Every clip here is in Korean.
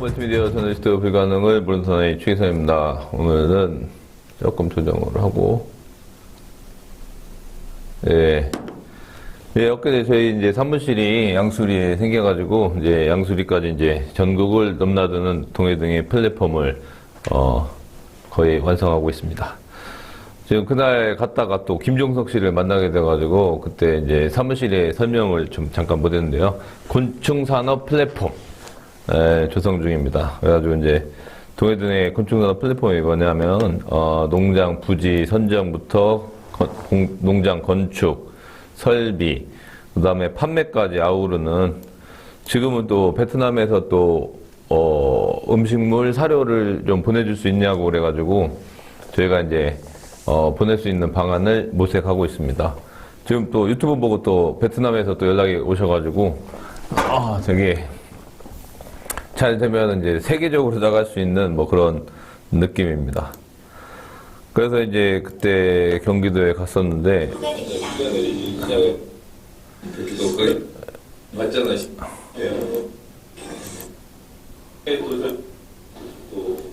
멀티미디어 저널리스트 불가능을 부른 선의 최선입니다. 오늘은 조금 조정을 하고, 예. 예, 엊그제 저희 이제 사무실이 양수리에 생겨가지고, 이제 양수리까지 이제 전국을 넘나드는 동해 등의 플랫폼을, 어, 거의 완성하고 있습니다. 지금 그날 갔다가 또 김종석 씨를 만나게 돼가지고, 그때 이제 사무실에 설명을 좀 잠깐 못 했는데요. 곤충산업 플랫폼. 예, 조성 중입니다. 그래가지고 이제 동해등의 곤충산업 플랫폼이 뭐냐면 어, 농장 부지 선정부터 건- 공- 농장 건축, 설비, 그 다음에 판매까지 아우르는 지금은 또 베트남에서 또 어, 음식물 사료를 좀 보내줄 수 있냐고 그래가지고 저희가 이제 어, 보낼 수 있는 방안을 모색하고 있습니다. 지금 또 유튜브 보고 또 베트남에서 또 연락이 오셔가지고 아 되게 잘 되면 이제 세계적으로 나갈 수 있는 뭐 그런 느낌입니다. 그래서 이제 그때 경기도에 갔었는데.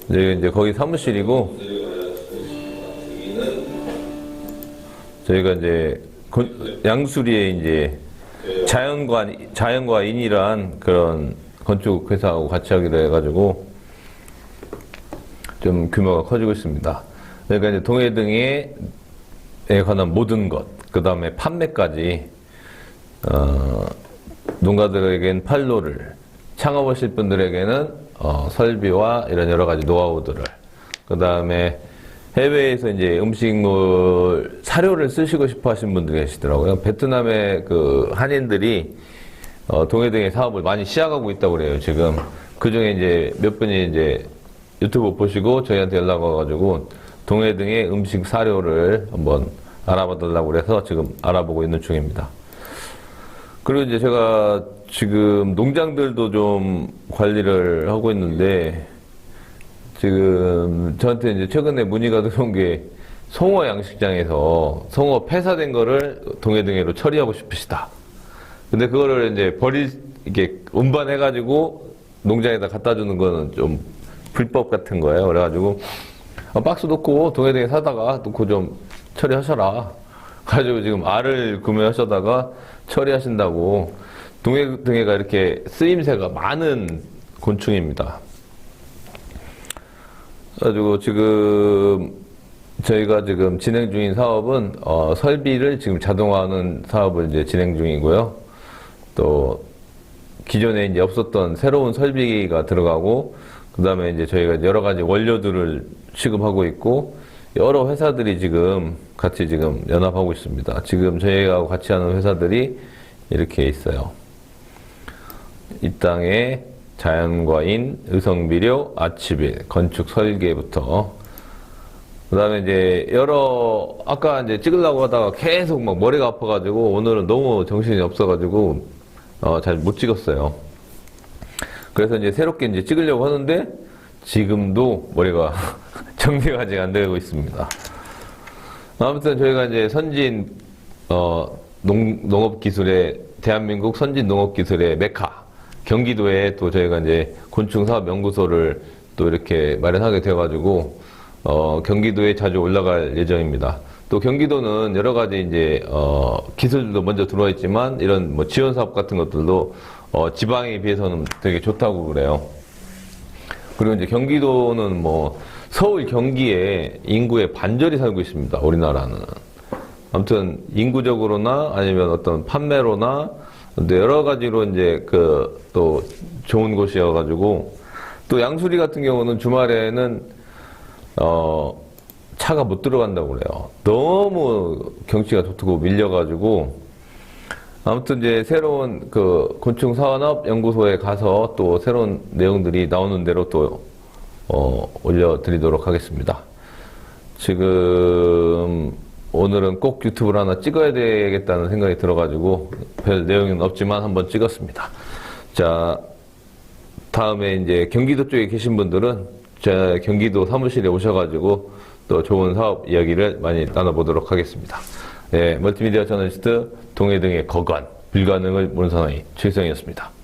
이제 이제 거기 사무실이고 저희가 이제 건- 양수리에 이제 자연과 자연과 인이란 그런 건축 회사하고 같이 하기로 해가지고 좀 규모가 커지고 있습니다. 그러니까 이제 동해 등에 관한 모든 것, 그 다음에 판매까지 어, 농가들에겐 판로를, 창업하실 분들에게는 어, 설비와 이런 여러 가지 노하우들을, 그 다음에 해외에서 이제 음식물 사료를 쓰시고 싶어 하시는 분들이 계시더라고요. 베트남의 그 한인들이 어, 동해등의 사업을 많이 시작하고 있다고 그래요, 지금. 그 중에 이제 몇 분이 이제 유튜브 보시고 저희한테 연락 와가지고 동해등의 음식 사료를 한번 알아봐 달라고 그래서 지금 알아보고 있는 중입니다. 그리고 이제 제가 지금 농장들도 좀 관리를 하고 있는데 지금 저한테 이제 최근에 문의가 들어온 게 송어 양식장에서 송어 폐사된 거를 동해등해로 처리하고 싶으시다. 근데 그거를 이제 버리 이게 운반해 가지고 농장에다 갖다 주는 거는 좀 불법 같은 거예요. 그래가지고 아, 박스 놓고 동해등에 사다가 놓고 좀 처리하셔라. 가지고 지금 알을 구매하셔다가 처리하신다고 동해등해가 이렇게 쓰임새가 많은 곤충입니다. 그래가지고 지금 저희가 지금 진행 중인 사업은 어, 설비를 지금 자동화하는 사업을 이제 진행 중이고요. 또 기존에 이제 없었던 새로운 설비가 들어가고 그다음에 이제 저희가 여러 가지 원료들을 취급하고 있고 여러 회사들이 지금 같이 지금 연합하고 있습니다. 지금 저희하고 같이 하는 회사들이 이렇게 있어요. 이 땅에 자연과인, 의성비료, 아치빌, 건축 설계부터 그다음에 이제 여러 아까 이제 찍으려고 하다가 계속 막 머리가 아파가지고 오늘은 너무 정신이 없어가지고 어, 잘 못 찍었어요. 그래서 이제 새롭게 이제 찍으려고 하는데 지금도 머리가 정리가 아직 안 되고 있습니다. 아무튼 저희가 이제 선진 어, 농, 농업 기술의 대한민국 선진 농업 기술의 메카 경기도에 또 저희가 이제 곤충 사업 연구소를 또 이렇게 마련하게 되어가지고 어, 경기도에 자주 올라갈 예정입니다. 또 경기도는 여러 가지 이제 어, 기술들도 먼저 들어와 있지만 이런 뭐 지원 사업 같은 것들도 어, 지방에 비해서는 되게 좋다고 그래요. 그리고 이제 경기도는 뭐 서울 경기에 인구의 반절이 살고 있습니다. 우리나라는. 아무튼 인구적으로나 아니면 어떤 판매로나 여러 가지로 이제 그 또 좋은 곳이어가지고 또 양수리 같은 경우는 주말에는 어 차가 못 들어간다고 그래요. 너무 경치가 좋고 밀려가지고 아무튼 이제 새로운 그 곤충 산업 연구소에 가서 또 새로운 내용들이 나오는 대로 또 어, 올려드리도록 하겠습니다. 지금 오늘은 꼭 유튜브를 하나 찍어야 되겠다는 생각이 들어가지고 별 내용은 없지만 한번 찍었습니다. 자, 다음에 이제 경기도 쪽에 계신 분들은 제 경기도 사무실에 오셔가지고 또 좋은 사업 이야기를 많이 나눠보도록 하겠습니다. 네, 멀티미디어 저널리스트 동해등의 거관, 불가능을 사나이 최성이었습니다.